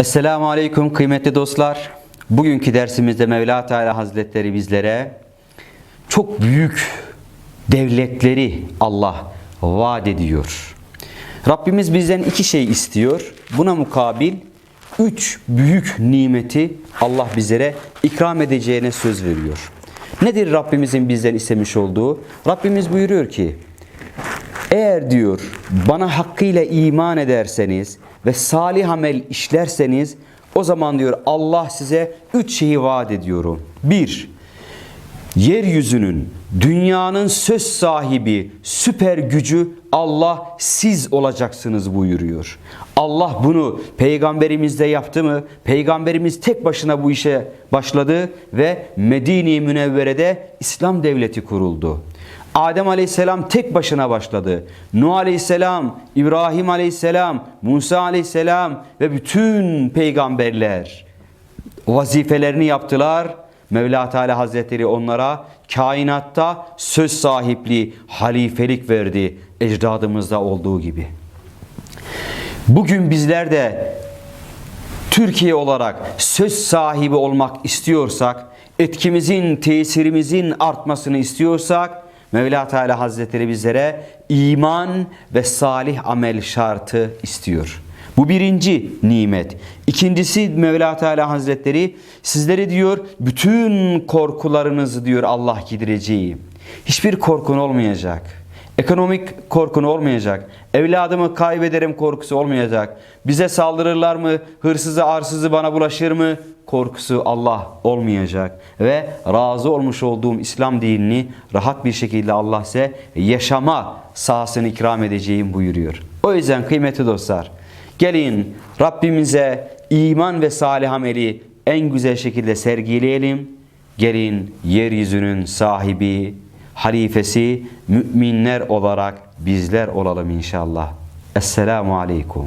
Esselamu Aleyküm kıymetli dostlar. Bugünkü dersimizde Mevla Teala Hazretleri bizlere çok büyük devletleri Allah vaat ediyor. Rabbimiz bizden iki şey istiyor. Buna mukabil üç büyük nimeti Allah bizlere ikram edeceğine söz veriyor. Nedir Rabbimizin bizden istemiş olduğu? Rabbimiz buyuruyor ki eğer diyor bana hakkıyla iman ederseniz ve salih amel işlerseniz o zaman diyor Allah size üç şeyi vaat ediyorum. Bir, yeryüzünün, dünyanın söz sahibi, süper gücü Allah siz olacaksınız buyuruyor. Allah bunu peygamberimizde yaptı mı? Peygamberimiz tek başına bu işe başladı ve Medine-i Münevvere'de İslam devleti kuruldu. Adem Aleyhisselam tek başına başladı. Nuh Aleyhisselam, İbrahim Aleyhisselam, Musa Aleyhisselam ve bütün peygamberler vazifelerini yaptılar. Mevla Teala Hazretleri onlara kainatta söz sahipliği, halifelik verdi ecdadımızda olduğu gibi. Bugün bizler de Türkiye olarak söz sahibi olmak istiyorsak, etkimizin, tesirimizin artmasını istiyorsak, Mevla Teala Hazretleri bizlere iman ve salih amel şartı istiyor. Bu birinci nimet. İkincisi Mevla Teala Hazretleri sizleri diyor bütün korkularınızı diyor Allah gidireceğim. Hiçbir korkun olmayacak. Ekonomik korkun olmayacak. Evladımı kaybederim korkusu olmayacak. Bize saldırırlar mı? Hırsızı arsızı bana bulaşır mı? Korkusu Allah olmayacak. Ve razı olmuş olduğum İslam dinini rahat bir şekilde Allah size yaşama sahasını ikram edeceğim buyuruyor. O yüzden kıymetli dostlar gelin Rabbimize iman ve salih ameli en güzel şekilde sergileyelim. Gelin yeryüzünün sahibi, halifesi müminler olarak bizler olalım inşallah. Esselamu Aleyküm.